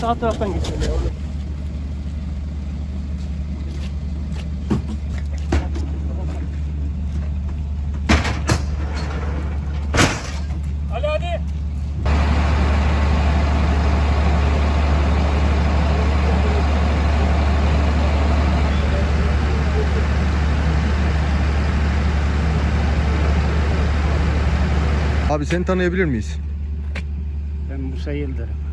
sağ taraftan. Ali hadi. Abi seni tanıyabilir miyiz? Ben Musa Yıldırım.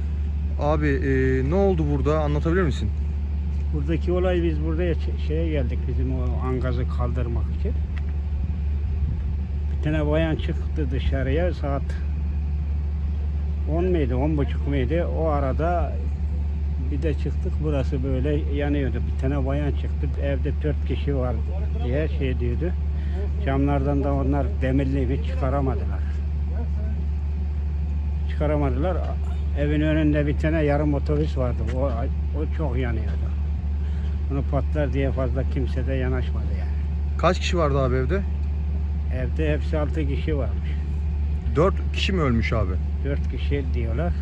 Abi e, ne oldu burada anlatabilir misin? Buradaki olay biz buraya ç- şeye geldik bizim o angazı kaldırmak için. Bir tane bayan çıktı dışarıya saat 10 muydu 10 buçuk muydu o arada bir de çıktık burası böyle yanıyordu. Bir tane bayan çıktı evde dört kişi var diye şey diyordu. Camlardan da onlar demirliymiş çıkaramadılar. Çıkaramadılar. Evin önünde bir tane yarım otobüs vardı. O, o çok yanıyordu. Onu patlar diye fazla kimse de yanaşmadı yani. Kaç kişi vardı abi evde? Evde hepsi altı kişi varmış. 4 kişi mi ölmüş abi? Dört kişi diyorlar.